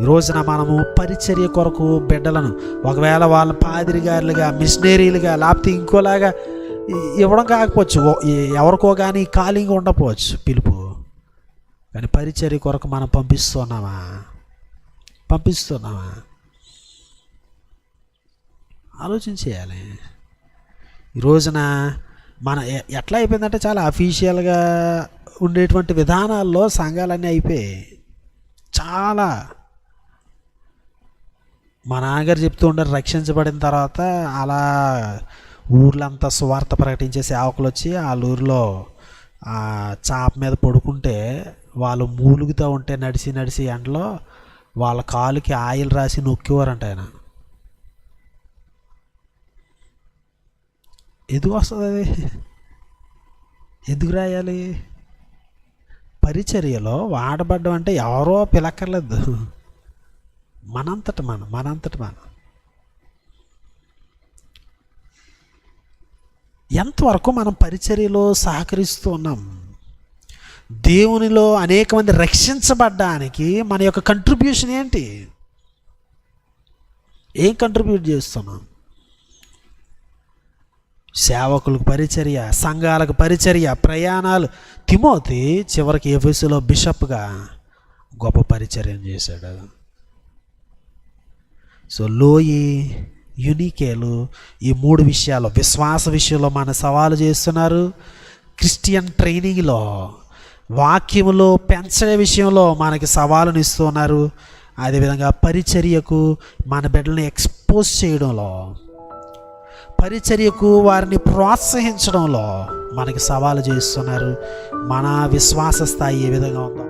ఈ రోజున మనము పరిచర్య కొరకు బిడ్డలను ఒకవేళ వాళ్ళ పాదిరిగారులుగా మిషనరీలుగా లేకపోతే ఇంకోలాగా ఇవ్వడం కాకపోవచ్చు. ఓ- ఎవరికో కానీ ఖాళీగా ఉండకపోవచ్చు. పిలుపు. కానీ పరిచర్య కొరకు మనం పంపిస్తున్నామా? పంపిస్తున్నామా? ఆలోచన చేయాలి. ఈ రోజున మన ఎట్లా అయిపోయిందంటే చాలా అఫీషియల్గా ఉండేటువంటి విధానాల్లో సంఘాలన్నీ అయిపోయాయి చాలా మా నాన్నగారు చెప్తూ ఉండరు రక్షించబడిన తర్వాత అలా ఊర్లంతా సువార్త ప్రకటించే సేవకులు వచ్చి వాళ్ళ ఊరిలో ఆ చాప మీద పడుకుంటే వాళ్ళు మూలుగుతూ ఉంటే నడిచి నడిచి ఎండలో వాళ్ళ కాలుకి ఆయిల్ రాసి నొక్కేవారంట ఆయన. ఎందుకు వస్తుంది అది ఎందుకు రాయాలి? పరిచర్యలో వాడబడ్డం అంటే ఎవరో పిలక్కర్లేదు. మనంతట మనం మనంతట మనం. ఎంతవరకు మనం పరిచర్యలో సహకరిస్తూ ఉన్నాం? దేవునిలో అనేక మంది రక్షించబడ్డానికి మన యొక్క కంట్రిబ్యూషన్ ఏంటి? ఏం కంట్రిబ్యూట్ చేస్తున్నాం? సేవకులకు పరిచర్య సంఘాలకు పరిచర్య ప్రయాణాలు. తిమోతి చివరికి ఎఫెసులో బిషప్గా గొప్ప పరిచర్యం చేశాడు. సో లోయి యునికేలు ఈ మూడు విషయాలు విశ్వాస విషయంలో మన సవాలు చేస్తున్నారు. క్రిస్టియన్ ట్రైనింగ్లో వాక్యములో పెంచే విషయంలో మనకి సవాలును ఇస్తున్నారు అదేవిధంగా పరిచర్యకు మన బిడ్డలను ఎక్స్పోజ్ చేయడంలో పరిచర్యకు వారిని ప్రోత్సహించడంలో మనకి సవాలు చేస్తున్నారు. మన విశ్వాస స్థాయి ఏ విధంగా ఉందో.